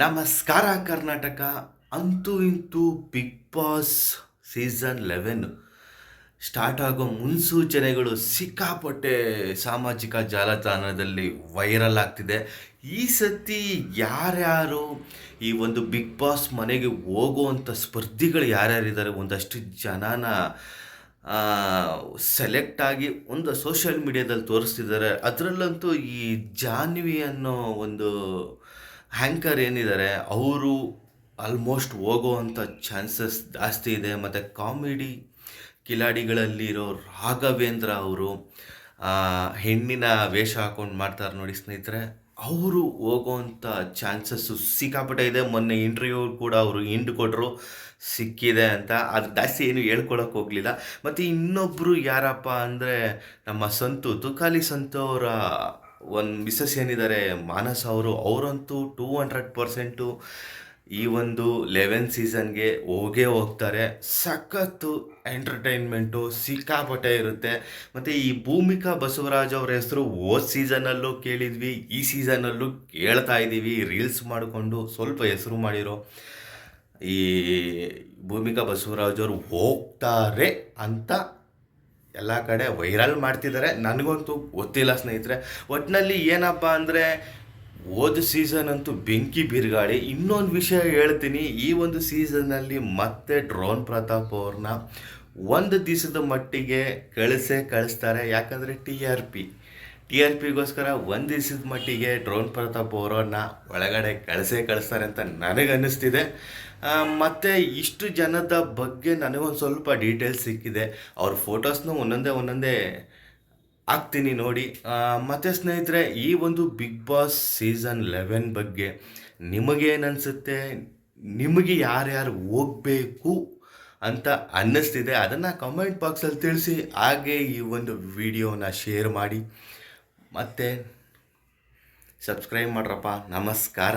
ನಮಸ್ಕಾರ ಕರ್ನಾಟಕ ಅಂತೂ ಇಂತೂ Bigg Boss season eleven start ಆಗೋ ಮುನ್ಸೂಚನೆಗಳು ಸಿಕ್ಕಾಪಟ್ಟೆ ಸಾಮಾಜಿಕ ಜಾಲತಾಣದಲ್ಲಿ ವೈರಲ್ ಆಗ್ತಿದೆ. ಈ ಸತಿ ಯಾರ್ಯಾರು ಈ ಒಂದು ಬಿಗ್ ಬಾಸ್ ಮನೆಗೆ ಹೋಗುವಂಥ ಸ್ಪರ್ಧಿಗಳು ಯಾರ್ಯಾರಿದ್ದಾರೆ ಒಂದಷ್ಟು ಜನನ ಸೆಲೆಕ್ಟ್ ಆಗಿ ಒಂದು ಸೋಷಿಯಲ್ ಮೀಡಿಯಾದಲ್ಲಿ ತೋರಿಸ್ತಿದ್ದಾರೆ. ಅದರಲ್ಲಂತೂ ಈ ಜಾನ್ವಿ ಅನ್ನೋ ಒಂದು ಹ್ಯಾಂಕರ್ ಏನಿದ್ದಾರೆ, ಅವರು ಆಲ್ಮೋಸ್ಟ್ ಹೋಗುವಂಥ ಚಾನ್ಸಸ್ ಜಾಸ್ತಿ ಇದೆ. ಮತ್ತು ಕಾಮಿಡಿ ಕಿಲಾಡಿಗಳಲ್ಲಿರೋ ರಾಘವೇಂದ್ರ ಅವರು ಹೆಣ್ಣಿನ ವೇಷ ಹಾಕೊಂಡು ಮಾಡ್ತಾರೆ ನೋಡಿ ಸ್ನೇಹಿತರೆ. ಅವರು ಹೋಗುವಂಥ ಚಾನ್ಸಸ್ಸು ಸಿಕ್ಕಾಪಟ್ಟೆ ಇದೆ. ಮೊನ್ನೆ ಇಂಟರ್ವ್ಯೂ ಕೂಡ ಅವರು ಹಿಂಡು ಕೊಟ್ಟರು ಸಿಕ್ಕಿದೆ ಅಂತ. ಅದು ಜಾಸ್ತಿ ಏನು ಹೇಳ್ಕೊಳಕ್ಕೆ ಹೋಗಲಿಲ್ಲ. ಮತ್ತು ಇನ್ನೊಬ್ಬರು ಯಾರಪ್ಪ ಅಂದರೆ ನಮ್ಮ ಸಂತು, ತುಕಾಲಿ ಸಂತು ಅವರ ಒಂದು ಮಿಸಸ್ ಏನಿದ್ದಾರೆ ಮಾನಸ್ ಅವರು, ಅವರಂತೂ ಟೂ ಹಂಡ್ರೆಡ್ ಪರ್ಸೆಂಟು ಈ ಒಂದು ಲೆವೆನ್ ಸೀಸನ್ಗೆ ಹೋಗೇ ಹೋಗ್ತಾರೆ. ಸಖತ್ತು ಎಂಟರ್ಟೈನ್ಮೆಂಟು ಸಿಕ್ಕಾಪಟ್ಟೆ ಇರುತ್ತೆ. ಮತ್ತು ಈ ಭೂಮಿಕಾ ಬಸವರಾಜ್ ಅವರ ಹೆಸರು ಹೋದ ಸೀಸನಲ್ಲೂ ಕೇಳಿದ್ವಿ, ಈ ಸೀಸನಲ್ಲೂ ಕೇಳ್ತಾ ಇದ್ದೀವಿ ರೀಲ್ಸ್ ಮಾಡಿಕೊಂಡು ಸ್ವಲ್ಪ ಹೆಸರು ಮಾಡಿರೋ. ಈ ಭೂಮಿಕಾ ಬಸವರಾಜ್ ಅವರು ಹೋಗ್ತಾರೆ ಅಂತ ಎಲ್ಲ ಕಡೆ ವೈರಲ್ ಮಾಡ್ತಿದ್ದಾರೆ ನನಗಂತೂ ಗೊತ್ತಿಲ್ಲ ಸ್ನೇಹಿತರೆ. ಒಟ್ಟಿನಲ್ಲಿ ಏನಪ್ಪ ಅಂದರೆ, ಹೋದ ಸೀಸನ್ ಅಂತೂ ಬೆಂಕಿ ಬಿರುಗಾಳಿ. ಇನ್ನೊಂದು ವಿಷಯ ಹೇಳ್ತೀನಿ. ಈ ಒಂದು ಸೀಸನ್ನಲ್ಲಿ ಮತ್ತೆ ಡ್ರೋನ್ ಪ್ರತಾಪ್ ಅವ್ರನ್ನ ಒಂದು ದಿವಸದ ಮಟ್ಟಿಗೆ ಕಳಿಸೇ ಕಳಿಸ್ತಾರೆ. ಯಾಕಂದರೆ T R P T R ಪಿಗೋಸ್ಕರ ಒಂದು ದಿವಸದ ಮಟ್ಟಿಗೆ ಡ್ರೋನ್ ಪ್ರತಾಪ್ ಅವರನ್ನ ಒಳಗಡೆ ಕಳಿಸೇ ಕಳಿಸ್ತಾರೆ ಅಂತ ನನಗನ್ನಿಸ್ತಿದೆ. ಮತ್ತು ಇಷ್ಟು ಜನದ ಬಗ್ಗೆ ನನಗೊಂದು ಸ್ವಲ್ಪ ಡೀಟೇಲ್ಸ್ ಸಿಕ್ಕಿದೆ. ಅವ್ರ ಫೋಟೋಸ್ನು ಒಂದೊಂದೇ ಒಂದೊಂದೇ ಹಾಕ್ತೀನಿ ನೋಡಿ. ಮತ್ತು ಸ್ನೇಹಿತರೆ, ಈ ಒಂದು ಬಿಗ್ ಬಾಸ್ ಸೀಸನ್ ಲೆವೆನ್ ಬಗ್ಗೆ ನಿಮಗೇನನ್ಸುತ್ತೆ? ನಿಮಗೆ ಯಾರ್ಯಾರು ಹೋಗಬೇಕು ಅಂತ ಅನ್ನಿಸ್ತಿದೆ. ಅದನ್ನು ಕಮೆಂಟ್ ಬಾಕ್ಸಲ್ಲಿ ತಿಳಿಸಿ, ಹಾಗೆ ಈ ಒಂದು ವಿಡಿಯೋನ ಶೇರ್ ಮಾಡಿ. ಮತ್ತು ಸಬ್ಸ್ಕ್ರೈಬ್ ಮಾಡ್ರಪ್ಪ. ನಮಸ್ಕಾರ.